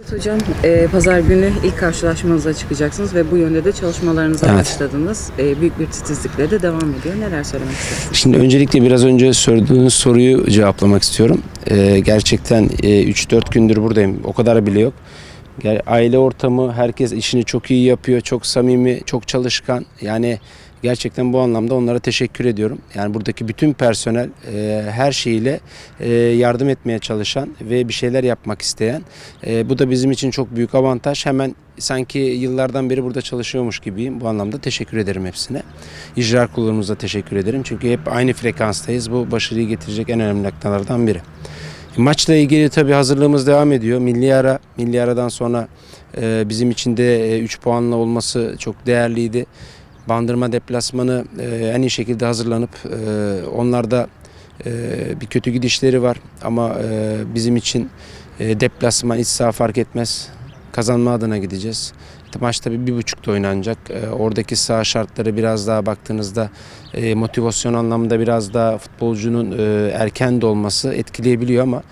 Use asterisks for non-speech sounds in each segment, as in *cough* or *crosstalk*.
Evet hocam, e, pazar günü ilk karşılaşmanıza çıkacaksınız ve bu yönde de çalışmalarınıza Evet. başladınız. E, büyük bir titizlikle de devam ediyor. Neler söylemek istersiniz? Şimdi öncelikle biraz önce sorduğunuz soruyu cevaplamak istiyorum. Ee, gerçekten e, 3-4 gündür buradayım. O kadar bile yok. Aile ortamı, herkes işini çok iyi yapıyor, çok samimi, çok çalışkan. Yani gerçekten bu anlamda onlara teşekkür ediyorum. Yani buradaki bütün personel e, her şeyiyle e, yardım etmeye çalışan ve bir şeyler yapmak isteyen. E, bu da bizim için çok büyük avantaj. Hemen sanki yıllardan beri burada çalışıyormuş gibiyim. Bu anlamda teşekkür ederim hepsine. İcra kurulumuza teşekkür ederim. Çünkü hep aynı frekanstayız. Bu başarıyı getirecek en önemli noktalardan biri. Maçla ilgili tabii hazırlığımız devam ediyor. Milli ara, milli aradan sonra e, bizim için de 3 puanla olması çok değerliydi. Bandırma deplasmanı e, en iyi şekilde hazırlanıp e, onlarda e, bir kötü gidişleri var ama e, bizim için e, deplasman iç saha fark etmez. Kazanma adına gideceğiz. Maç tabii bir buçukta oynanacak. E, oradaki saha şartları biraz daha baktığınızda e, motivasyon anlamında biraz daha futbolcunun e, erken dolması etkileyebiliyor ama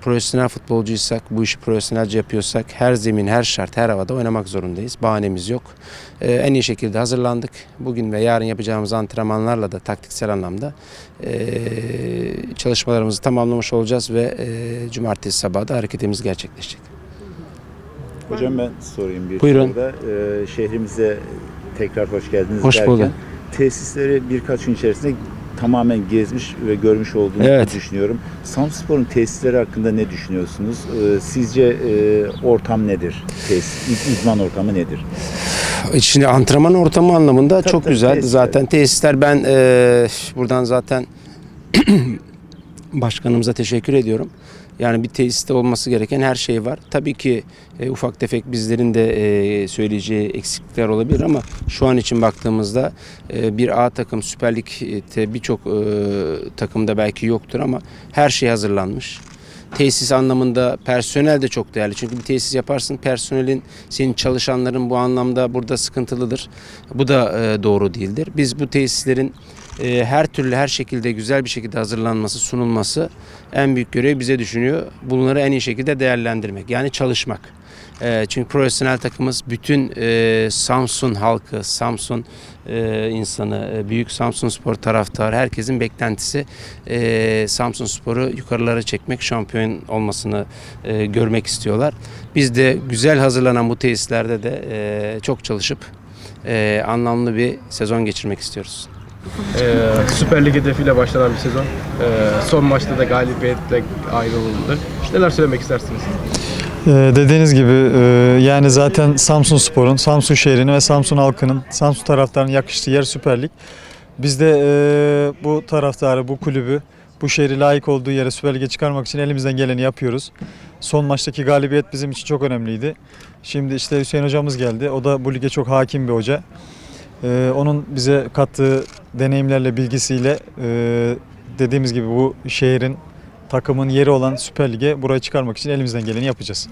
profesyonel futbolcuysak, bu işi profesyonelce yapıyorsak her zemin, her şart, her havada oynamak zorundayız. Bahanemiz yok. E, en iyi şekilde hazırlandık. Bugün ve yarın yapacağımız antrenmanlarla da taktiksel anlamda e, çalışmalarımızı tamamlamış olacağız ve e, cumartesi sabahı da hareketimiz gerçekleşecek. Hocam ben sorayım bir Buyurun. soruda. Ee, şehrimize tekrar hoş geldiniz Hoş derken bulduk. tesisleri birkaç gün içerisinde tamamen gezmiş ve görmüş olduğunuzu Evet. düşünüyorum. Samspor'un tesisleri hakkında ne düşünüyorsunuz? Ee, sizce e, ortam nedir? Tesis, id- idman ortamı nedir? Şimdi antrenman ortamı anlamında Tabii, çok tabii, güzel. tesisler. Zaten tesisler ben e, buradan zaten *clears throat* başkanımıza teşekkür ediyorum. Yani bir tesiste olması gereken her şey var. Tabii ki e, ufak tefek bizlerin de e, söyleyeceği eksiklikler olabilir ama şu an için baktığımızda e, bir A takım Süper Lig'de birçok e, takımda belki yoktur ama her şey hazırlanmış. Tesis anlamında personel de çok değerli. Çünkü bir tesis yaparsın personelin senin çalışanların bu anlamda burada sıkıntılıdır. Bu da e, doğru değildir. Biz bu tesislerin e, her türlü her şekilde güzel bir şekilde hazırlanması, sunulması en büyük görev bize düşünüyor. Bunları en iyi şekilde değerlendirmek. Yani çalışmak. E, çünkü profesyonel takımız bütün e, Samsun halkı, Samsun e, insanı, büyük Samsun Spor taraftarı herkesin beklentisi e, Samsun Spor'u yukarılara çekmek, şampiyon olmasını görmek istiyorlar. Biz de güzel hazırlanan bu tesislerde de çok çalışıp anlamlı bir sezon geçirmek istiyoruz. Ee, Süper Lig hedefiyle başlanan bir sezon. Ee, son maçta da galibiyetle ayrılındı. Neler söylemek istersiniz? Ee, dediğiniz gibi e, yani zaten Samsun Spor'un, Samsun şehrinin ve Samsun halkının, Samsun taraftarının yakıştığı yer Süper Lig. Biz de e, bu taraftarı, bu kulübü, bu şehri layık olduğu yere Süper Lig'e çıkarmak için elimizden geleni yapıyoruz. Son maçtaki galibiyet bizim için çok önemliydi. Şimdi işte Hüseyin hocamız geldi. O da bu lige çok hakim bir hoca. Ee, onun bize kattığı deneyimlerle, bilgisiyle e, dediğimiz gibi bu şehrin, takımın yeri olan Süper Lig'e buraya çıkarmak için elimizden geleni yapacağız.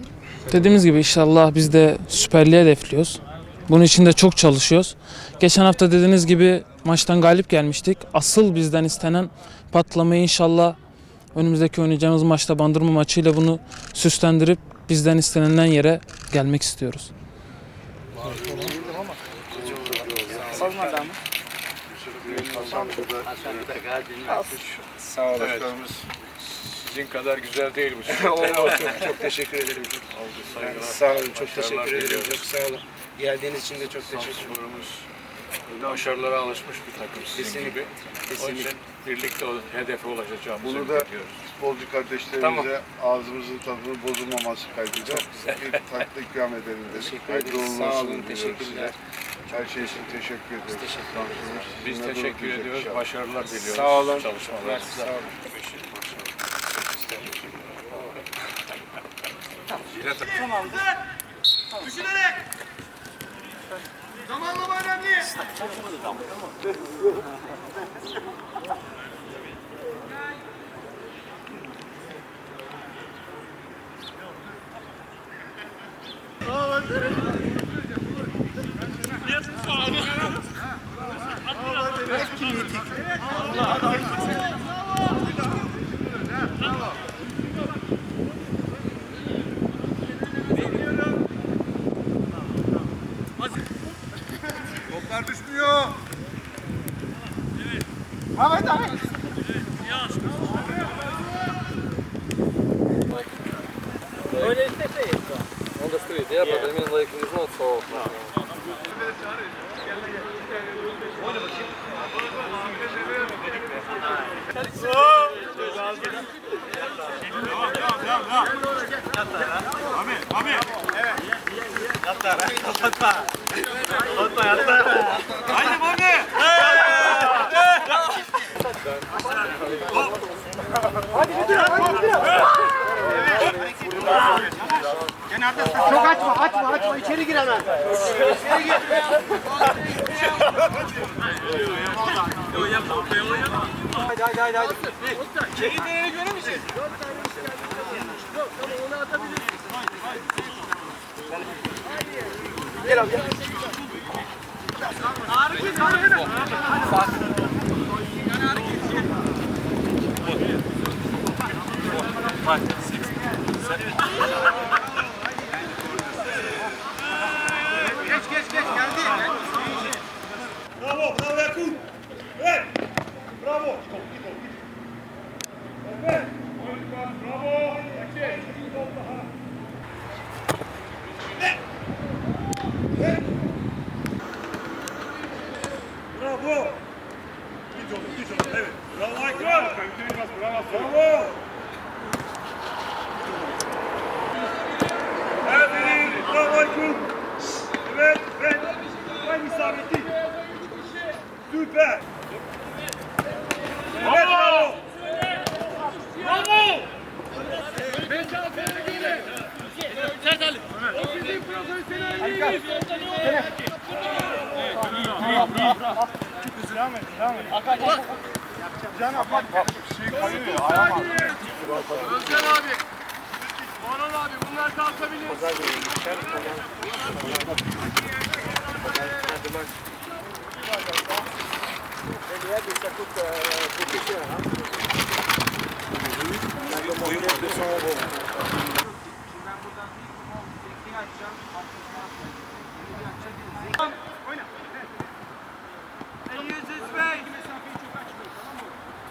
Dediğimiz gibi inşallah biz de Süper Lig'e hedefliyoruz. Bunun için de çok çalışıyoruz. Geçen hafta dediğiniz gibi maçtan galip gelmiştik. Asıl bizden istenen patlamayı inşallah önümüzdeki oynayacağımız maçta bandırma maçıyla bunu süslendirip bizden istenilen yere gelmek istiyoruz. Sağ olun. Başkanımız sizin kadar güzel değil bu. çok, çok teşekkür ederim. Saygılar. Sağ olun, çok teşekkür ederim. Çok sağ olun. Geldiğiniz için de çok teşekkür ederim. Başarılara alışmış bir takım sizin Kesinlikle, gibi. Onun kesinlikle. için birlikte o hedefe ulaşacağımızı Bunu da ediyoruz. futbolcu kardeşlerimize ağzımızın tadının bozulmaması kaydıyla bir tatlı ikram edelim dedik. Teşekkür ederiz. Sağ olun, teşekkürler. size. Her şey için teşekkür ediyoruz. Biz teşekkür ediyoruz. Biz teşekkür ediyoruz. Başarılar diliyoruz. Sağ olun. Çalışmalar. Sağ olun. Tamamdır. Tamam. Düşünerek. Zamanlama önemli. Tamam. Toplar düşmüyor. Evet. Ahmet evet, Ahmet. Evet, yavaş. Более эстетично. Он дострит. Я под именно лайк не знал, что... Оля, почему? Açma açma açma içeri gir hemen. İçeri gir. Haydi haydi haydi. haydi. Kendi değeri göremeyeceksin. Yok tamam onu atabilirsin. Gel abi gel. Harika. Bravo. Evet. Bravo. Bravo. Düz oldu, düz oldu. Evet. Bravo Aykırı. Bravo. Bravo. Evet, bravo Aykırı. Evet, evet. Ben isabeti. Süper. Evet bravo. Bravo. Mesafeli gelin. Serdal. O bizim profesyonel değiliz. Bravo. Bravo. Devam et. Devam et. Akak. Can akak. Şey kayıyor. Ayağım abi. Özcan abi. Bonan abi bunlar kalkabilir. coûte beaucoup cher. Hein. On a demandé 200 euros.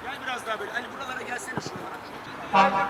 Gel biraz daha böyle. Hani buralara gelsene şuralara. Tamam.